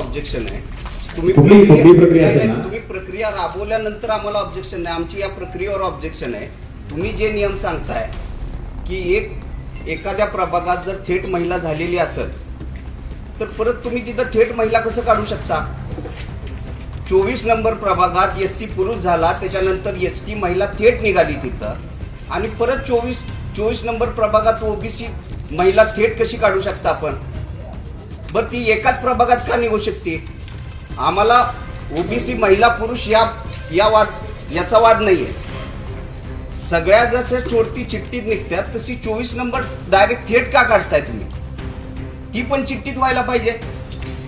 Objection आहे. तुम्ही कुठली- कुठली प्रक्रिया नाही, असेल नाही, ना? तुम्ही प्रक्रिया राबवल्यानंतर आम्हाला ऑब्जेक्शन नाही. आमची या प्रक्रियेवर ऑब्जेक्शन आहे. तुम्ही जे नियम सांगताय की एक एखाद्या प्रभागात जर थेट महिला झालेली असेल तर परत तुम्ही तिथं थेट महिला कसं काढू शकता? चोवीस नंबर प्रभागात एस सी पुरुष झाला त्याच्यानंतर एस टी महिला थेट निघाली तिथं. आणि परत चोवीस चोवीस नंबर प्रभागात ओबीसी महिला थेट कशी काढू शकता आपण? बरं ती एकाच प्रभागात का निघू शकते? आम्हाला ओबीसी महिला पुरुष या या वाद याचा वाद नाही आहे सगळ्या जशा चोरती चिठ्ठीत निघतात तशी चोवीस नंबर डायरेक्ट थेट का काढताय तुम्ही? ती पण चिठ्ठीत व्हायला पाहिजे.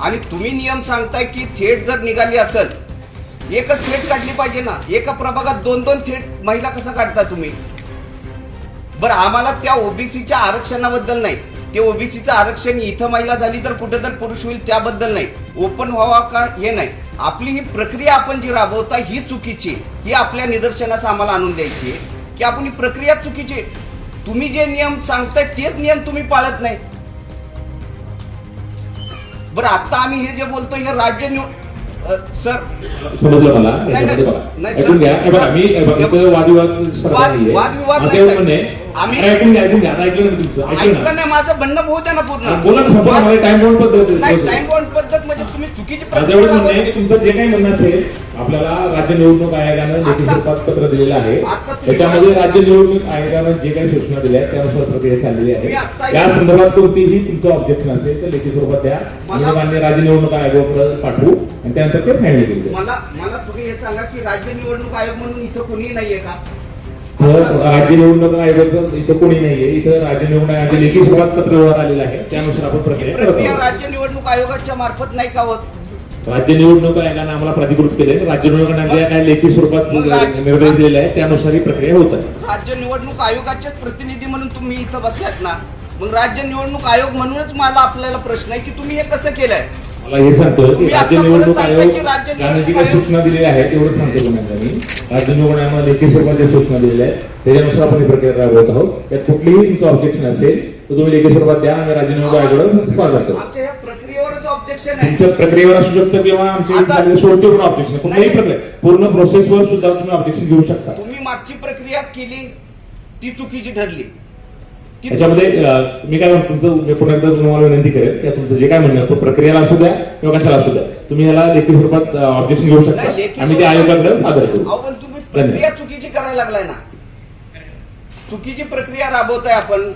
आणि तुम्ही नियम सांगताय की थेट जर निघाली असेल एकच थेट काढली पाहिजे ना? एका प्रभागात दोन दोन थेट महिला कसं काढता तुम्ही? बरं आम्हाला त्या ओबीसीच्या आरक्षणाबद्दल नाही. ते ओबीसीचं आरक्षण इथं महिला झाली तर कुठं तर पुरुष होईल त्याबद्दल नाही. ओपन व्हावा का हे नाही. आपली ही प्रक्रिया आपण जी राबवता ही चुकीची ही आपल्या निदर्शनास आम्हाला आणून द्यायची आहे की आपण ही प्रक्रिया चुकीची आहे. तुम्ही जे नियम सांगताय तेच नियम तुम्ही पाळत नाही. बरं आता आम्ही हे जे बोलतो हे राज्य निवड सर. समजलं मला? वादविवाद आम्ही- अरे, ऐकून घ्या ऐकून घ्या आता ऐकलं ना तुमचं ऐकलं ऐकलं ना नाही माझं म्हणणं होऊ द्या ना पूर्ण बोला ना संपला मला टाइम बोर्ड पद्धत नाही. टाइम पद्धत म्हणजे तुम्ही चुकीची माझं प्रक्रिया एवढं म्हणणं आहे राबवली. की तुमचं जे काही म्हणणं असेल आपल्याला राज्य निवडणूक आयोगानं लेखी आता- स्वरूपात पत्र दिलेलं आहे आता तुम्ही- त्याच्यामध्ये राज्य निवडणूक आयोगानं जे काही सूचना दिल्या आहेत त्यानुसार प्रक्रिया चाललेली मी आहे त्या संदर्भात कोणतीही तुमचं ऑब्जेक्शन असेल तर लेखी स्वरूपात द्या मला- आणि मान्य राज्य निवडणूक आयोगाकडे पाठवू आणि त्यानंतर ते फायनल केलं जाईल. मला मला तुम्ही हे सांगा की राज्य निवडणूक आयोग म्हणून इथं कोणी नाहीये का तर राज्य निवडणूक आयोगाचं इथं कोणी नाहीये. इथं राज्य निवडणूक आयोगाचे लेखी स्वरूपात पत्र व्यवहार आलेलं आहे त्यानुसार आपण प्रक्रिया करत प्रक्रिया आहोत. राज्य निवडणूक आयोगाच्या मार्फत नाही का होत? राज्य निवडणूक आयोगानं आम्हाला प्राधिकृत केले राज्य निवडणूक आयोगाने काय लेखी स्वरूपात निर्देश दिलेले आहेत त्यानुसार ही प्रक्रिया होत आहे. राज्य निवडणूक आयोगाचेच प्रतिनिधी म्हणून तुम्ही इथं बसलात ना? मग राज्य निवडणूक आयोग म्हणूनच मला आपल्याला प्रश्न आहे की तुम्ही हे कसं केलंय? मला हे सांगतो की तुम्ही राज्य निवडणूक आयोग त्यानं जी काही सूचना दिलेल्या आहेत तेवढं सांगतो तुम्हाला मी. राज्य निवडणूक आयोगाने लेखी स्वरूपात जे सूचना दिलेल्या आहेत त्याच्यानुसार आपण ही प्रक्रिया राबवत आहोत. त्यात कुठलीही तुमचं ऑब्जेक्शन असेल तर तुम्ही लेखी स्वरूपात द्या आणि राज्य निवडणूक आयोगाकडे प्रक्रियेवरच ऑब्जेक्शन आहे. तुमच्या प्रक्रियेवर असू शकतं किंवा आमच्या पण ऑब्जेक्शन कुठल्याही. प्रक्रिया पूर्ण प्रोसेसवर सुद्धा तुम्ही ऑब्जेक्शन घेऊ शकता. तुम्ही मागची प्रक्रिया केली ती चुकीची ठरली. अं, मी काय म्हणतो तुमचं मी पुन्हा एकदा तुम्हाला विनंती करेन की तुमचं जे काय म्हणणं तो प्रक्रियेला असू द्या किंवा कशाला असू द्या. तुम्ही याला लेखी स्वरूपात ऑब्जेक्शन घेऊ शकता. आम्ही ते आयोगाकडे सादर करू. प्रक्रिया चुकीची करायला लागलाय ना. चुकीची प्रक्रिया राबवताय आपण.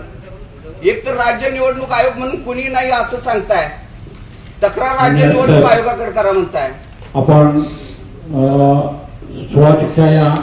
एक तर राज्य निवडणूक आयोग म्हणून कोणी नाही असं सांगताय. तक्रार राज्य आणि निवडणूक आयोगाकडे करा म्हणताय. आपण अ, सोळा चिठ्ठ्या या